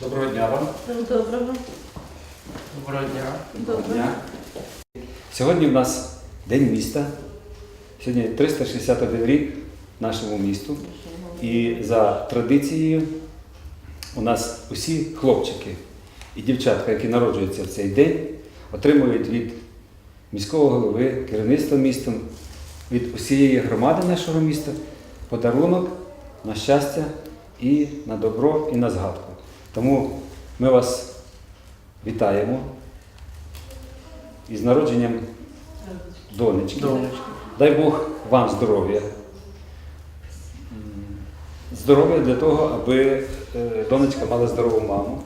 Доброго дня вам. Доброго. Доброго дня. Доброго. дня. Сьогодні в нас День міста. Сьогодні 361 рік нашому місту. І за традицією у нас усі хлопчики і дівчатка, які народжуються в цей день, отримують від міського голови, керівництва містом, від усієї громади нашого міста подарунок на щастя і на добро, і на згадку. Тому ми вас вітаємо із народженням донечки. Дай Бог вам здоров'я. Здоров'я для того, аби е, донечка мала здорову маму,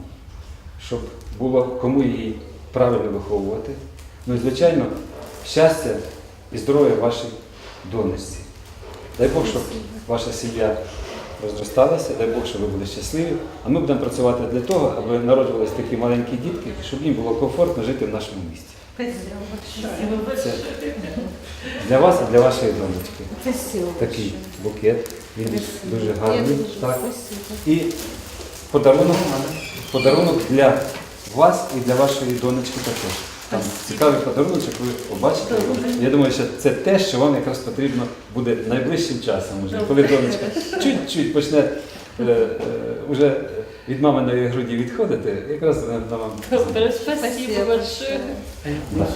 щоб було кому її правильно виховувати. Ну і, звичайно, щастя і здоров'я вашій донечці. Дай Бог, щоб ваша сім'я розросталася, дай Бог, щоб ви були щасливі. А ми будемо працювати для того, аби народжувалися такі маленькі дітки, щоб їм було комфортно жити в нашому місті. Це для вас і для вашої донечки. Такий букет. Він дуже гарний. Так. І подарунок, подарунок для вас і для вашої донечки також. Там цікавий подарунок, ви побачите. Я думаю, що це те, що вам якраз потрібно буде найближчим часом, уже, коли донечка чуть-чуть почне е, е, уже від маминої груді відходити, якраз вона вам. Добре, спасибо большое. На.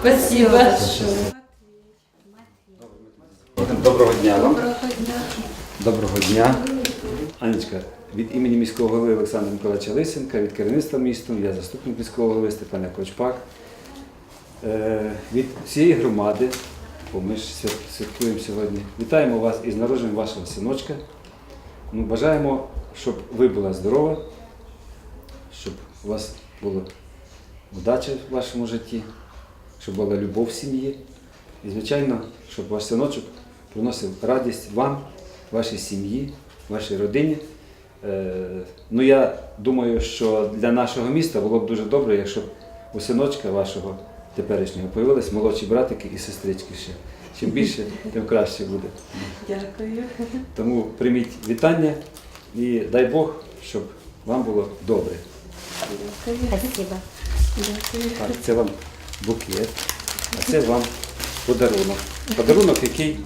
Спасибо большое. Доброго дня вам. Доброго дня. Доброго дня. Анечка, від імені міського голови Олександра Миколаївича Лисенка, від керівництва містом, я заступник міського голови Степан Якович Пак. Е, Від всієї громади, бо ми ж святкуємо сьогодні, вітаємо вас із народженням вашого синочка. Ну, бажаємо, щоб ви була здорова, щоб у вас була удача в вашому житті, щоб була любов в сім'ї. І, звичайно, щоб ваш синочок приносив радість вам, вашій сім'ї, вашій родині. Е, Ну, я думаю, що для нашого міста було б дуже добре, якщо б у синочка вашого теперішнього появились молодші братики і сестрички ще. Чим більше, тим краще буде. Дякую. Тому прийміть вітання і дай Бог, щоб вам було добре. Дякую. Так, це вам букет, а це вам подарунок. Подарунок, який,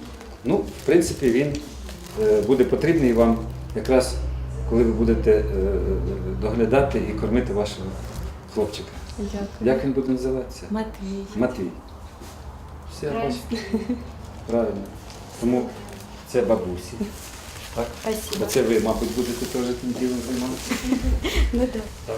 ну, в принципі, він е, буде потрібний вам якраз коли ви будете е, доглядати і кормити вашого хлопчика. Дякую. Як він буде називатися? Матвій. Матвій. Все, бачите? Правильно. Тому це бабусі. Так? Спасибо. А це ви, мабуть, будете теж тим ділом займатися. Ну. Так.